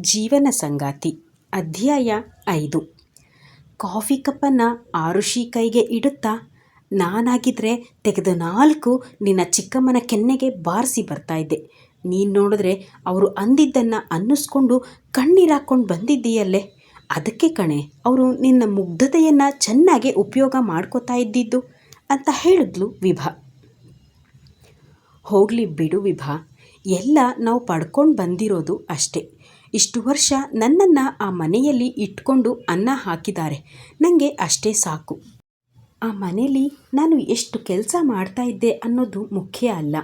ಜೀವನ ಸಂಗಾತಿ, ಅಧ್ಯಾಯ ಐದು. ಕಾಫಿ ಕಪ್ಪನ್ನು ಆರುಷಿ ಕೈಗೆ ಇಡುತ್ತಾ ನಾನಾಗಿದ್ದರೆ ತೆಗೆದು ನಾಲ್ಕು ನಿನ್ನ ಚಿಕ್ಕಮ್ಮನ ಕೆನ್ನೆಗೆ ಬಾರಿಸಿ ಬರ್ತಾಯಿದ್ದೆ ನೀನು ನೋಡಿದ್ರೆ ಅವರು ಅಂದಿದ್ದನ್ನು ಅನ್ನಿಸ್ಕೊಂಡು ಕಣ್ಣೀರಾಕ್ಕೊಂಡು ಬಂದಿದ್ದೀಯಲ್ಲೇ. ಅದಕ್ಕೆ ಕಣೆ, ಅವರು ನಿನ್ನ ಮುಗ್ಧತೆಯನ್ನು ಚೆನ್ನಾಗಿ ಉಪಯೋಗ ಮಾಡ್ಕೋತಾ ಇದ್ದಿದ್ದು ಅಂತ ಹೇಳಿದ್ಲು ವಿಭಾ. ಹೋಗಲಿ ಬಿಡು ವಿಭಾ, ಎಲ್ಲ ನಾವು ಪಡ್ಕೊಂಡು ಬಂದಿರೋದು ಅಷ್ಟೇ. ಇಷ್ಟು ವರ್ಷ ನನ್ನನ್ನು ಆ ಮನೆಯಲ್ಲಿ ಇಟ್ಕೊಂಡು ಅನ್ನ ಹಾಕಿದ್ದಾರೆ. ನನಗೆ ಅಷ್ಟೇ ಸಾಕು. ಆ ಮನೆಯಲ್ಲಿ ನಾನು ಎಷ್ಟು ಕೆಲಸ ಮಾಡ್ತಾ ಇದ್ದೆ ಅನ್ನೋದು ಮುಖ್ಯ ಅಲ್ಲ.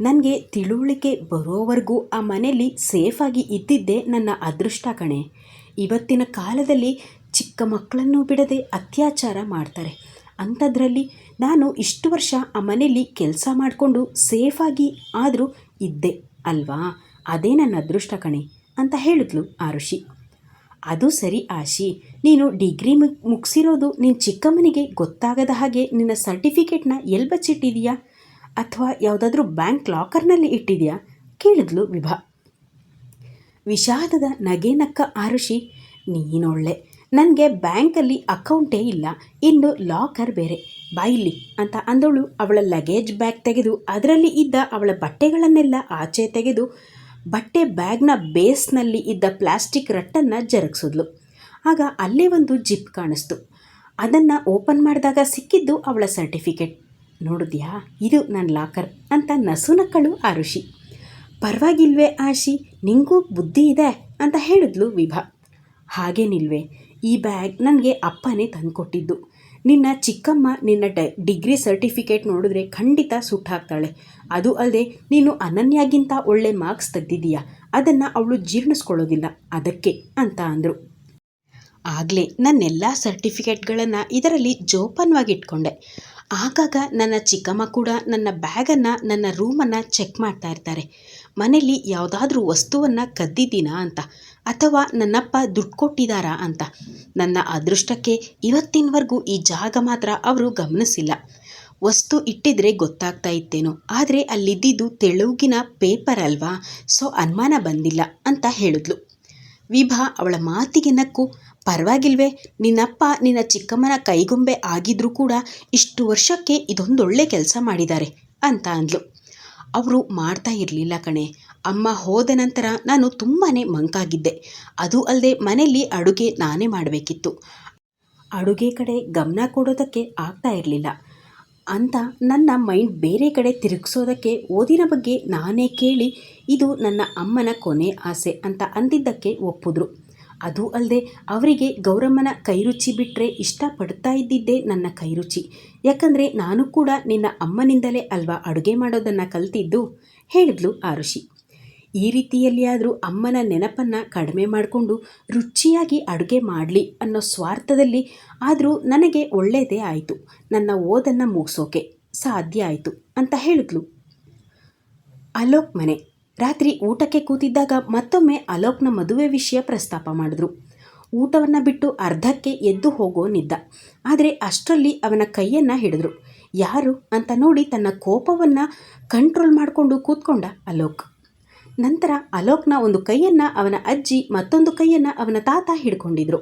ನನಗೆ ತಿಳುವಳಿಕೆ ಬರೋವರೆಗೂ ಆ ಮನೆಯಲ್ಲಿ ಸೇಫಾಗಿ ಇದ್ದಿದ್ದೇ ನನ್ನ ಅದೃಷ್ಟ ಕಣೆ. ಇವತ್ತಿನ ಕಾಲದಲ್ಲಿ ಚಿಕ್ಕ ಮಕ್ಕಳನ್ನು ಬಿಡದೆ ಅತ್ಯಾಚಾರ ಮಾಡ್ತಾರೆ. ಅಂಥದ್ರಲ್ಲಿ ನಾನು ಇಷ್ಟು ವರ್ಷ ಆ ಮನೆಯಲ್ಲಿ ಕೆಲಸ ಮಾಡಿಕೊಂಡು ಸೇಫಾಗಿ ಆದರೂ ಇದ್ದೆ ಅಲ್ವಾ? ಅದೇ ನನ್ನ ಅದೃಷ್ಟ ಕಣೆ. ಅಂತ ಹೇಳಿದ್ಲು ಆರುಷಿ ಅದು ಸರಿ ಆಶಿ, ನೀನು ಡಿಗ್ರಿ ಮುಗ್ ಮುಗಿಸಿರೋದು ನಿನ್ನ ಚಿಕ್ಕಮ್ಮನಿಗೆ ಗೊತ್ತಾಗದ ಹಾಗೆ ನಿನ್ನ ಸರ್ಟಿಫಿಕೇಟ್ನ ಎಲ್ಲಿ ಬಚ್ಚಿಟ್ಟಿದೆಯಾ ಅಥವಾ ಯಾವುದಾದ್ರೂ ಬ್ಯಾಂಕ್ ಲಾಕರ್ನಲ್ಲಿ ಇಟ್ಟಿದೆಯಾ? ಕೇಳಿದ್ಲು ವಿಭಾ. ವಿಷಾದದ ನಗೆ ನಕ್ಕ ಆರುಷಿ ನೀನೊಳ್ಳೆ. ನನಗೆ ಬ್ಯಾಂಕಲ್ಲಿ ಅಕೌಂಟೇ ಇಲ್ಲ, ಇನ್ನು ಲಾಕರ್ ಬೇರೆ. ಬಾಯಿಲಿ ಅಂತ ಅಂದಳು. ಅವಳ ಲಗೇಜ್ ಬ್ಯಾಗ್ ತೆಗೆದು, ಅದರಲ್ಲಿ ಇದ್ದ ಅವಳ ಬಟ್ಟೆಗಳನ್ನೆಲ್ಲ ಆಚೆ ತೆಗೆದು ಬಟ್ಟೆ ಬ್ಯಾಗ್ನ ಬೇಸ್ನಲ್ಲಿ ಇದ್ದ ಪ್ಲಾಸ್ಟಿಕ್ ರಟ್ಟನ್ನು ಜರುಗಿಸಿದ್ಲು. ಆಗ ಅಲ್ಲೇ ಒಂದು ಜಿಪ್ ಕಾಣಿಸ್ತು. ಅದನ್ನು ಓಪನ್ ಮಾಡಿದಾಗ ಸಿಕ್ಕಿದ್ದು ಅವಳ ಸರ್ಟಿಫಿಕೇಟ್. ನೋಡಿದ್ಯಾ, ಇದು ನನ್ನ ಲಾಕರ್ ಅಂತ ನಸುನಕ್ಕಳು ಆರುಷಿ ಪರವಾಗಿಲ್ವೇ ಆಶಿ, ನಿಂಗೂ ಬುದ್ಧಿ ಇದೆ ಅಂತ ಹೇಳಿದ್ಲು ವಿಭಾ. ಹಾಗೇನಿಲ್ವೇ, ಈ ಬ್ಯಾಗ್ ನನಗೆ ಅಪ್ಪನೇ ತಂದುಕೊಟ್ಟಿದ್ದು. ನಿನ್ನ ಚಿಕ್ಕಮ್ಮ ನಿನ್ನ ಡ, ಡಿಗ್ರಿ ಸರ್ಟಿಫಿಕೇಟ್ ನೋಡಿದ್ರೆ ಖಂಡಿತ ಸುಟ್ಟಾಕ್ತಾಳೆ ಅದು ಅಲ್ಲದೆ ನೀನು ಅನನ್ಯಾಗಿಂತ ಒಳ್ಳೆ ಮಾರ್ಕ್ಸ್ ತೆಗ್ದಿದೀಯ ಅದನ್ನು ಅವಳು ಜೀರ್ಣಿಸ್ಕೊಳ್ಳೋದಿಲ್ಲ. ಅದಕ್ಕೆ ಅಂತ ಅಂದರು. ಆಗಲೇ ನನ್ನೆಲ್ಲ ಸರ್ಟಿಫಿಕೇಟ್ಗಳನ್ನು ಇದರಲ್ಲಿ ಜೋಪಾನವಾಗಿ ಇಟ್ಕೊಂಡೆ. ಆಗಾಗ ನನ್ನ ಚಿಕ್ಕಮ್ಮ ಕೂಡ ನನ್ನ ಬ್ಯಾಗನ್ನು, ನನ್ನ ರೂಮನ್ನು ಚೆಕ್ ಮಾಡ್ತಾ ಇರ್ತಾರೆ. ಮನೇಲಿ ಯಾವುದಾದ್ರೂ ವಸ್ತುವನ್ನು ಕದ್ದಿದ್ದೀನಾ ಅಂತ, ಅಥವಾ ನನ್ನಪ್ಪ ದುಡ್ಡು ಕೊಟ್ಟಿದ್ದಾರಾ ಅಂತ. ನನ್ನ ಅದೃಷ್ಟಕ್ಕೆ ಇವತ್ತಿನವರೆಗೂ ಈ ಜಾಗ ಮಾತ್ರ ಅವರು ಗಮನಿಸಿಲ್ಲ. ವಸ್ತು ಇಟ್ಟಿದ್ರೆ ಗೊತ್ತಾಗ್ತಾ ಇತ್ತೇನೋ, ಆದರೆ ಅಲ್ಲಿದ್ದಿದ್ದು ತೆಳುಗಿನ ಪೇಪರ್ ಅಲ್ವಾ, ಸೊ ಅನುಮಾನ ಬಂದಿಲ್ಲ ಅಂತ ಹೇಳಿದ್ಲು. ವಿಭಾ ಅವಳ ಮಾತಿಗೆ ನಕ್ಕು ಪರವಾಗಿಲ್ವೇ, ನಿನ್ನಪ್ಪ ನಿನ್ನ ಚಿಕ್ಕಮ್ಮನ ಕೈಗೊಂಬೆ ಆಗಿದ್ರೂ ಕೂಡ ಇಷ್ಟು ವರ್ಷಕ್ಕೆ ಇದೊಂದೊಳ್ಳೆ ಕೆಲಸ ಮಾಡಿದ್ದಾರೆ ಅಂತ ಅಂದ್ಲು. ಅವರು ಮಾಡ್ತಾ ಇರಲಿಲ್ಲ ಕಣೆ. ಅಮ್ಮ ಹೋದ ನಂತರ ನಾನು ತುಂಬಾ ಮಂಕಾಗಿದ್ದೆ. ಅದು ಅಲ್ಲದೆ ಮನೆಯಲ್ಲಿ ಅಡುಗೆ ನಾನೇ ಮಾಡಬೇಕಿತ್ತು. ಅಡುಗೆ ಕಡೆ ಗಮನ ಕೊಡೋದಕ್ಕೆ ಆಗ್ತಾ ಇರಲಿಲ್ಲ. ಅಂತ ನನ್ನ ಮೈಂಡ್ ಬೇರೆ ಕಡೆ ತಿರುಗಿಸೋದಕ್ಕೆ ಓದಿನ ಬಗ್ಗೆ ನಾನೇ ಕೇಳಿ ಇದು ನನ್ನ ಅಮ್ಮನ ಕೊನೆ ಆಸೆ ಅಂತ ಅಂದಿದ್ದಕ್ಕೆ ಒಪ್ಪಿದ್ರು. ಅದು ಅಲ್ಲದೆ ಅವರಿಗೆ ಗೌರಮ್ಮನ ಕೈರುಚಿ ಬಿಟ್ಟರೆ ಇಷ್ಟಪಡ್ತಾ ಇದ್ದಿದ್ದೇ ನನ್ನ ಕೈರುಚಿ. ಯಾಕಂದರೆ ನಾನು ಕೂಡ ನಿನ್ನ ಅಮ್ಮನಿಂದಲೇ ಅಲ್ವಾ ಅಡುಗೆ ಮಾಡೋದನ್ನು ಕಲ್ತಿದ್ದು? ಹೇಳಿದ್ಲು ಆರುಷಿ. ಈ ರೀತಿಯಲ್ಲಿಯಾದರೂ ಅಮ್ಮನ ನೆನಪನ್ನು ಕಡಿಮೆ ಮಾಡಿಕೊಂಡು ರುಚಿಯಾಗಿ ಅಡುಗೆ ಮಾಡಲಿ ಅನ್ನೋ ಸ್ವಾರ್ಥದಲ್ಲಿ ಆದರೂ ನನಗೆ ಒಳ್ಳೆಯದೇ ಆಯಿತು. ನನ್ನ ಓದನ್ನು ಮುಗಿಸೋಕೆ ಸಾಧ್ಯ ಆಯಿತು ಅಂತ ಹೇಳಿದ್ಲು. ಅಲೋಕ್ ಮನೆ. ರಾತ್ರಿ ಊಟಕ್ಕೆ ಕೂತಿದ್ದಾಗ ಮತ್ತೊಮ್ಮೆ ಅಲೋಕ್ನ ಮದುವೆ ವಿಷಯ ಪ್ರಸ್ತಾಪ ಮಾಡಿದ್ರು. ಊಟವನ್ನು ಬಿಟ್ಟು ಅರ್ಧಕ್ಕೆ ಎದ್ದು ಹೋಗೋ ನಿದ್ದ. ಆದರೆ ಅಷ್ಟರಲ್ಲಿ ಅವನ ಕೈಯನ್ನು ಹಿಡಿದ್ರು. ಯಾರು ಅಂತ ನೋಡಿ ತನ್ನ ಕೋಪವನ್ನು ಕಂಟ್ರೋಲ್ ಮಾಡಿಕೊಂಡು ಕೂತ್ಕೊಂಡ ಅಲೋಕ್. ನಂತರ ಅಲೋಕ್ನ ಒಂದು ಕೈಯನ್ನು ಅವನ ಅಜ್ಜಿ ಮತ್ತೊಂದು ಕೈಯನ್ನು ಅವನ ತಾತ ಹಿಡ್ಕೊಂಡಿದ್ರು.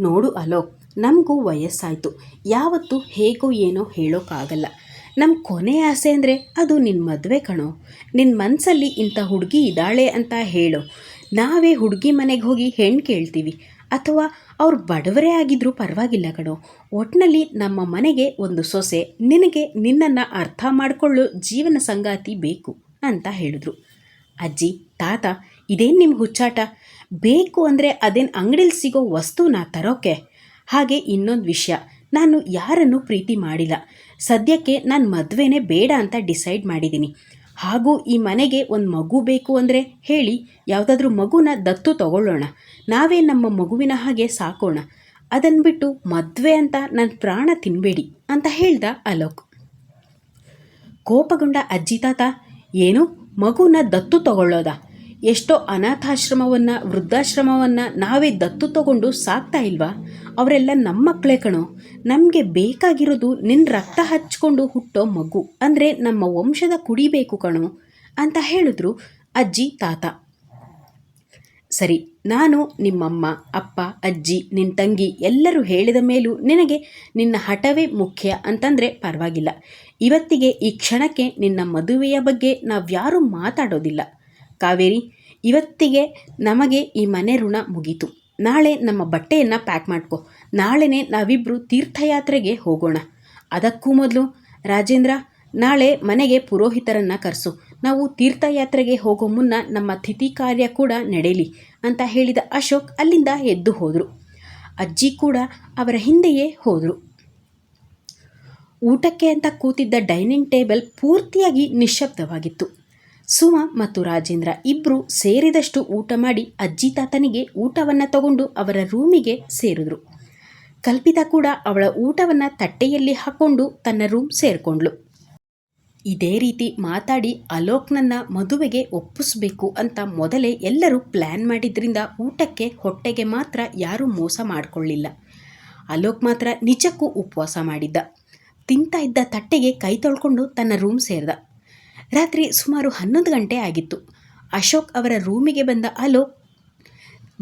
ನೋಡು ಅಲೋಕ್, ನಮಗೂ ವಯಸ್ಸಾಯಿತು. ಯಾವತ್ತು ಹೇಗೋ ಏನೋ ಹೇಳೋಕ್ಕಾಗಲ್ಲ ನಮ್ಮ ಕೊನೆ ಆಸೆ ಅಂದರೆ ಅದು ನಿನ್ನ ಮದುವೆ ಕಣೋ. ನಿನ್ನ ಮನಸ್ಸಲ್ಲಿ ಇಂಥ ಹುಡುಗಿ ಇದ್ದಾಳೆ ಅಂತ ಹೇಳು. ನಾವೇ ಹುಡುಗಿ ಮನೆಗೆ ಹೋಗಿ ಹೆಣ್ಣು ಕೇಳ್ತೀವಿ. ಅಥವಾ ಅವ್ರು ಬಡವರೇ ಆಗಿದ್ರೂ ಪರವಾಗಿಲ್ಲ ಕಣೋ. ಒಟ್ಟಿನಲ್ಲಿ ನಮ್ಮ ಮನೆಗೆ ಒಂದು ಸೊಸೆ ನಿನಗೆ ನಿನ್ನನ್ನು ಅರ್ಥ ಮಾಡಿಕೊಳ್ಳೋ ಜೀವನ ಸಂಗಾತಿ ಬೇಕು ಅಂತ ಹೇಳಿದ್ರು. ಅಜ್ಜಿ, ತಾತ, ಇದೇನು ನಿಮ್ಗೆ ಹುಚ್ಚಾಟ? ಬೇಕು ಅಂದರೆ ಅದೇನು ಅಂಗಡಿಲಿ ಸಿಗೋ ವಸ್ತುನ ತರೋಕೆ? ಹಾಗೆ ಇನ್ನೊಂದು ವಿಷಯ. ನಾನು ಯಾರನ್ನು ಪ್ರೀತಿ ಮಾಡಿಲ್ಲ. ಸದ್ಯಕ್ಕೆ ನಾನು ಮದುವೆನೇ ಬೇಡ ಅಂತ ಡಿಸೈಡ್ ಮಾಡಿದ್ದೀನಿ ಹಾಗೂ ಈ ಮನೆಗೆ ಒಂದು ಮಗು ಬೇಕು ಅಂದರೆ ಹೇಳಿ, ಯಾವುದಾದ್ರೂ ಮಗುನ ದತ್ತು ತಗೊಳ್ಳೋಣ. ನಾವೇ ನಮ್ಮ ಮಗುವಿನ ಹಾಗೆ ಸಾಕೋಣ. ಅದನ್ನು ಬಿಟ್ಟು ಮದುವೆ ಅಂತ ನನ್ನ ಪ್ರಾಣ ತಿನ್ನಬೇಡಿ ಅಂತ ಹೇಳ್ದ ಅಲೋಕ್. ಕೋಪಗೊಂಡ ಅಜ್ಜಿ ತಾತ, ಏನು? ಮಗುನ ದತ್ತು ತಗೊಳ್ಳೋದ? ಎಷ್ಟೋ ಅನಾಥಾಶ್ರಮವನ್ನು, ವೃದ್ಧಾಶ್ರಮವನ್ನು ನಾವೇ ದತ್ತು ತಗೊಂಡು ಸಾಕ್ತಾ ಇಲ್ವಾ? ಅವರೆಲ್ಲ ನಮ್ಮ ಮಕ್ಕಳೇ ಕಣೋ. ನಮಗೆ ಬೇಕಾಗಿರೋದು ನಿನ್ನ ರಕ್ತ ಹಚ್ಕೊಂಡು ಹುಟ್ಟೋ ಮಗು. ಅಂದರೆ ನಮ್ಮ ವಂಶದ ಕುಡಿಬೇಕು ಕಣೋ, ಅಂತ ಹೇಳಿದ್ರು ಅಜ್ಜಿ, ತಾತ. ಸರಿ, ನಾನು ನಿಮ್ಮಮ್ಮ, ಅಪ್ಪ, ಅಜ್ಜಿ ನಿನ್ನ ತಂಗಿ ಎಲ್ಲರೂ ಹೇಳಿದ ಮೇಲೂ ನಿನಗೆ ನಿನ್ನ ಹಠವೇ ಮುಖ್ಯ ಅಂತಂದರೆ ಪರವಾಗಿಲ್ಲ. ಇವತ್ತಿಗೆ ಈ ಕ್ಷಣಕ್ಕೆ ನಿನ್ನ ಮದುವೆಯ ಬಗ್ಗೆ ನಾವ್ಯಾರೂ ಮಾತಾಡೋದಿಲ್ಲ. ಕಾವೇರಿ? ಇವತ್ತಿಗೆ ನಮಗೆ ಈ ಮನೆ ಋಣ ಮುಗೀತು. ನಾಳೆ ನಮ್ಮ ಬಟ್ಟೆಯನ್ನು ಪ್ಯಾಕ್ ಮಾಡ್ಕೊ. ನಾಳೆನೇ ನಾವಿಬ್ಬರು ತೀರ್ಥಯಾತ್ರೆಗೆ ಹೋಗೋಣ. ಅದಕ್ಕೂ ಮೊದಲು, ರಾಜೇಂದ್ರ, ನಾಳೆ ಮನೆಗೆ ಪುರೋಹಿತರನ್ನು ಕರೆಸು. ನಾವು ತೀರ್ಥಯಾತ್ರೆಗೆ ಹೋಗೋ ಮುನ್ನ ನಮ್ಮ ತಿಥಿ ಕಾರ್ಯ ಕೂಡ ನಡೆಯಲಿ ಅಂತ ಹೇಳಿದ ಅಶೋಕ್ ಅಲ್ಲಿಂದ ಎದ್ದು ಹೋದರು. ಅಜ್ಜಿ ಕೂಡ ಅವರ ಹಿಂದೆಯೇ ಹೋದರು. ಊಟಕ್ಕೆ ಅಂತ ಕೂತಿದ್ದ ಡೈನಿಂಗ್ ಟೇಬಲ್ ಪೂರ್ತಿಯಾಗಿ ನಿಶ್ಶಬ್ದವಾಗಿತ್ತು. ಸುಮ ಮತ್ತು ರಾಜೇಂದ್ರ ಇಬ್ರು ಸೇರಿದಷ್ಟು ಊಟ ಮಾಡಿ ಅಜ್ಜಿ ತಾತನಿಗೆ ಊಟವನ್ನು ತಗೊಂಡು ಅವರ ರೂಮಿಗೆ ಸೇರಿದ್ರು. ಕಲ್ಪಿತಾ ಕೂಡ ಅವಳ ಊಟವನ್ನು ತಟ್ಟೆಯಲ್ಲಿ ಹಾಕ್ಕೊಂಡು ತನ್ನ ರೂಮ್ ಸೇರಿಕೊಂಡ್ಳು. ಇದೇ ರೀತಿ ಮಾತಾಡಿ ಅಲೋಕ್ನನ್ನ ಮದುವೆಗೆ ಒಪ್ಪಿಸ್ಬೇಕು ಅಂತ ಮೊದಲೇ ಎಲ್ಲರೂ ಪ್ಲ್ಯಾನ್ ಮಾಡಿದ್ರಿಂದ ಊಟಕ್ಕೆ ಹೊಟ್ಟೆಗೆ ಮಾತ್ರ ಯಾರೂ ಮೋಸ ಮಾಡಿಕೊಳ್ಳಿಲ್ಲ. ಅಲೋಕ್ ಮಾತ್ರ ನಿಜಕ್ಕೂ ಉಪವಾಸ ಮಾಡಿದ್ದ. ತಿಂತ ಇದ್ದ ತಟ್ಟೆಗೆ ಕೈ ತೊಳ್ಕೊಂಡು ತನ್ನ ರೂಮ್ ಸೇರಿದ. ರಾತ್ರಿ ಸುಮಾರು ಹನ್ನೊಂದು ಗಂಟೆ ಆಗಿತ್ತು. ಅಶೋಕ್ ಅವರ ರೂಮಿಗೆ ಬಂದ ಅಲೋಕ್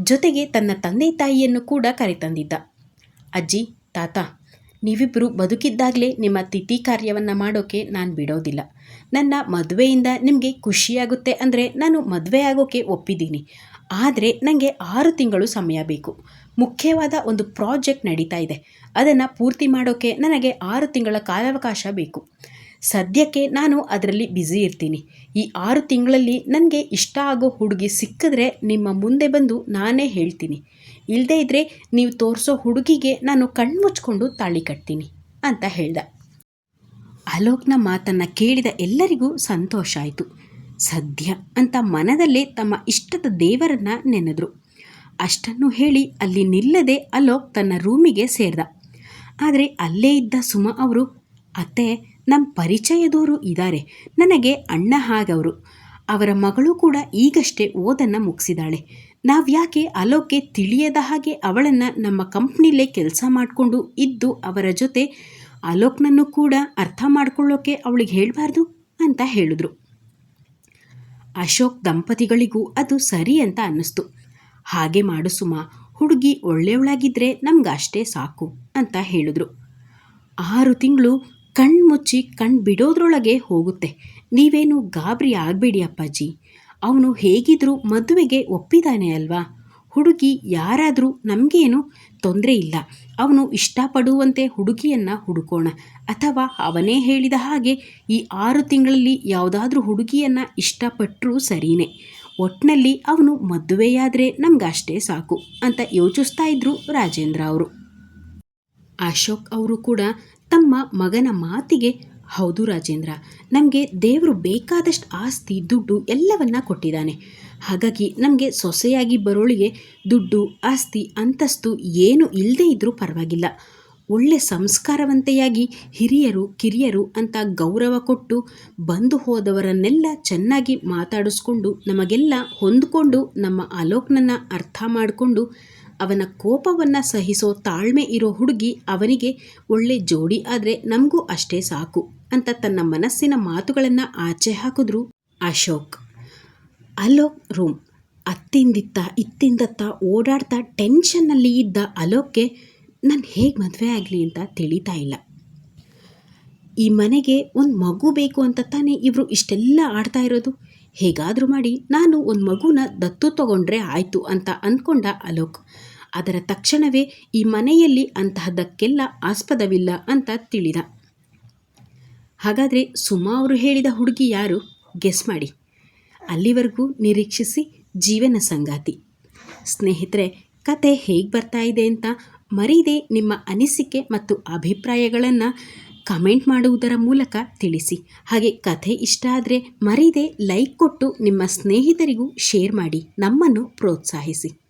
ಜೊತೆಗೆ ತನ್ನ ತಂದೆ ತಾಯಿಯನ್ನು ಕೂಡ ಕರೆತಂದಿದ್ದ. ಅಜ್ಜಿ, ತಾತ ನೀವಿಬ್ಬರು ಬದುಕಿದ್ದಾಗಲೇ ನಿಮ್ಮ ತಿಥಿ ಕಾರ್ಯವನ್ನು ಮಾಡೋಕ್ಕೆ ನಾನು ಬಿಡೋದಿಲ್ಲ. ನನ್ನ ಮದುವೆಯಿಂದ ನಿಮಗೆ ಖುಷಿಯಾಗುತ್ತೆ ಅಂದರೆ ನಾನು ಮದುವೆ ಆಗೋಕ್ಕೆ ಒಪ್ಪಿದ್ದೀನಿ. ಆದರೆ ನನಗೆ ಆರು ತಿಂಗಳು ಸಮಯ ಬೇಕು. ಮುಖ್ಯವಾದ ಒಂದು ಪ್ರಾಜೆಕ್ಟ್ ನಡೀತಾ ಇದೆ. ಅದನ್ನು ಪೂರ್ತಿ ಮಾಡೋಕ್ಕೆ ನನಗೆ ಆರು ತಿಂಗಳ ಕಾಲಾವಕಾಶ ಬೇಕು. ಸದ್ಯಕ್ಕೆ ನಾನು ಅದರಲ್ಲಿ ಬ್ಯುಸಿ ಇರ್ತೀನಿ. ಈ ಆರು ತಿಂಗಳಲ್ಲಿ ನನಗೆ ಇಷ್ಟ ಆಗೋ ಹುಡುಗಿ ಸಿಕ್ಕಿದ್ರೆ ನಿಮ್ಮ ಮುಂದೆ ಬಂದು ನಾನೇ ಹೇಳ್ತೀನಿ. ಇಲ್ಲದೇ ಇದ್ದರೆ ನೀವು ತೋರಿಸೋ ಹುಡುಗಿಗೆ ನಾನು ಕಣ್ಮುಚ್ಕೊಂಡು ತಾಳಿ ಕಟ್ತೀನಿ ಅಂತ ಹೇಳ್ದ. ಅಲೋಕ್ನ ಮಾತನ್ನು ಕೇಳಿದ ಎಲ್ಲರಿಗೂ ಸಂತೋಷ ಆಯಿತು. ಸದ್ಯ ಅಂತ ಮನದಲ್ಲೇ ತಮ್ಮ ಇಷ್ಟದ ದೇವರನ್ನ ನೆನೆದ್ರು. ಅಷ್ಟನ್ನು ಹೇಳಿ ಅಲ್ಲಿ ನಿಲ್ಲದೆ ಅಲೋಕ್ ತನ್ನ ರೂಮಿಗೆ ಸೇರಿದ. ಆದರೆ ಅಲ್ಲೇ ಇದ್ದ ಸುಮ ಅವರು, ಅತ್ತೆ ನಮ್ಮ ಪರಿಚಯದವರು ಇದ್ದಾರೆ ನನಗೆ ಅಣ್ಣ ಹಾಗವರು. ಅವರ ಮಗಳು ಕೂಡ ಈಗಷ್ಟೇ ಓದನ್ನು ಮುಗಿಸಿದಾಳೆ. ನಾವು ಯಾಕೆ ಅಲೋಕ್ಗೆ ತಿಳಿಯದ ಹಾಗೆ ಅವಳನ್ನು ನಮ್ಮ ಕಂಪ್ನಿಲೇ ಕೆಲಸ ಮಾಡಿಕೊಂಡು ಇದ್ದು ಅವರ ಜೊತೆ ಅಲೋಕ್ನನ್ನು ಕೂಡ ಅರ್ಥ ಮಾಡ್ಕೊಳ್ಳೋಕೆ ಅವಳಿಗೆ ಹೇಳಬಾರ್ದು ಅಂತ ಹೇಳಿದ್ರು. ಅಶೋಕ್ ದಂಪತಿಗಳಿಗೂ ಅದು ಸರಿ ಅಂತ ಅನ್ನಿಸ್ತು. ಹಾಗೆ ಮಾಡು ಸುಮ, ಹುಡುಗಿ ಒಳ್ಳೆಯವಳಾಗಿದ್ದರೆ ನಮ್ಗಷ್ಟೇ ಸಾಕು ಅಂತ ಹೇಳಿದ್ರು. ಆರು ತಿಂಗಳು ಕಣ್ಣು ಮುಚ್ಚಿ ಕಣ್ಣು ಬಿಡೋದ್ರೊಳಗೆ ಹೋಗುತ್ತೆ. ನೀವೇನು ಗಾಬರಿ ಆಗಬೇಡಿ ಅಪ್ಪಾಜಿ. ಅವನು ಹೇಗಿದ್ರೂ ಮದುವೆಗೆ ಒಪ್ಪಿದ್ದಾನೆ ಅಲ್ವಾ? ಹುಡುಗಿ ಯಾರಾದರೂ ನಮಗೇನು ತೊಂದರೆ ಇಲ್ಲ. ಅವನು ಇಷ್ಟಪಡುವಂತೆ ಹುಡುಗಿಯನ್ನು ಹುಡುಕೋಣ. ಅಥವಾ ಅವನೇ ಹೇಳಿದ ಹಾಗೆ ಈ ಆರು ತಿಂಗಳಲ್ಲಿ ಯಾವುದಾದ್ರೂ ಹುಡುಗಿಯನ್ನು ಇಷ್ಟಪಟ್ಟರೂ ಸರಿಯೇ ಒಟ್ಟಿನಲ್ಲಿ ಅವನು ಮದುವೆಯಾದರೆ ನಮಗಷ್ಟೇ ಸಾಕು ಅಂತ ಯೋಚಿಸ್ತಾ ಇದ್ರು ರಾಜೇಂದ್ರ ಅವರು. ಅಶೋಕ್ ಅವರು ಕೂಡ ತಮ್ಮ ಮಗನ ಮಾತಿಗೆ, ಹೌದು ರಾಜೇಂದ್ರ, ನಮಗೆ ದೇವರು ಬೇಕಾದಷ್ಟು ಆಸ್ತಿ, ದುಡ್ಡು ಎಲ್ಲವನ್ನ ಕೊಟ್ಟಿದ್ದಾನೆ. ಹಾಗಾಗಿ ನಮಗೆ ಸೊಸೆಯಾಗಿ ಬರೋಳಿಗೆ ದುಡ್ಡು, ಆಸ್ತಿ, ಅಂತಸ್ತು ಏನು ಇಲ್ಲದೇ ಇದ್ದರೂ ಪರವಾಗಿಲ್ಲ. ಒಳ್ಳೆ ಸಂಸ್ಕಾರವಂತೆಯಾಗಿ ಹಿರಿಯರು, ಕಿರಿಯರು ಅಂತ ಗೌರವ ಕೊಟ್ಟು ಬಂದು ಹೋದವರನ್ನೆಲ್ಲ ಚೆನ್ನಾಗಿ ಮಾತಾಡಿಸ್ಕೊಂಡು ನಮಗೆಲ್ಲ ಹೊಂದಿಕೊಂಡು ನಮ್ಮ ಅಲೋಕ್ನನ್ನು ಅರ್ಥ ಮಾಡಿಕೊಂಡು ಅವನ ಕೋಪವನ್ನು ಸಹಿಸೋ ತಾಳ್ಮೆ ಇರೋ ಹುಡುಗಿ ಅವನಿಗೆ ಒಳ್ಳೆ ಜೋಡಿ ಆದರೆ ನಮಗೂ ಅಷ್ಟೇ ಸಾಕು ಅಂತ ತನ್ನ ಮನಸ್ಸಿನ ಮಾತುಗಳನ್ನು ಆಚೆ ಹಾಕಿದ್ರು ಅಶೋಕ್. ಅಲೋಕ್ ರೂಮ್. ಅತ್ತಿಂದಿತ್ತ ಇತ್ತಿಂದತ್ತ ಓಡಾಡ್ತಾ ಟೆನ್ಷನ್ನಲ್ಲಿ ಇದ್ದ ಅಲೋಕ್ಗೆ ನಾನು ಹೇಗೆ ಮದುವೆ ಆಗಲಿ ಅಂತ ತಿಳಿತಾ ಇಲ್ಲ. ಈ ಮನೆಗೆ ಒಂದು ಮಗು ಬೇಕು ಅಂತ ತಾನೇ ಇವರು ಇಷ್ಟೆಲ್ಲ ಆಡ್ತಾ ಇರೋದು? ಹೇಗಾದರೂ ಮಾಡಿ ನಾನು ಒಂದು ಮಗುನ ದತ್ತು ತಗೊಂಡ್ರೆ ಆಯಿತು ಅಂತ ಅಂದ್ಕೊಂಡ ಅಲೋಕ್. ಅದರ ತಕ್ಷಣವೇ ಈ ಮನೆಯಲ್ಲಿ ಅಂತಹದಕ್ಕೆಲ್ಲ ಆಸ್ಪದವಿಲ್ಲ ಅಂತ ತಿಳಿದ. ಹಾಗಾದರೆ ಸುಮಾ ಅವರು ಹೇಳಿದ ಹುಡುಗಿ ಯಾರು? ಗೆಸ್ ಮಾಡಿ. ಅಲ್ಲಿವರೆಗೂ ನಿರೀಕ್ಷಿಸಿ ಜೀವನ ಸಂಗಾತಿ. ಸ್ನೇಹಿತರೆ, ಕತೆ ಹೇಗೆ ಬರ್ತಾ ಇದೆ ಅಂತ ಮರೀದೆ ನಿಮ್ಮ ಅನಿಸಿಕೆ ಮತ್ತು ಅಭಿಪ್ರಾಯಗಳನ್ನು ಕಮೆಂಟ್ ಮಾಡುವುದರ ಮೂಲಕ ತಿಳಿಸಿ. ಹಾಗೆ ಕಥೆ ಇಷ್ಟ ಆದರೆ ಮರೀದೆ ಲೈಕ್ ಕೊಟ್ಟು ನಿಮ್ಮ ಸ್ನೇಹಿತರಿಗೂ ಶೇರ್ ಮಾಡಿ. ನಮ್ಮನ್ನು ಪ್ರೋತ್ಸಾಹಿಸಿ.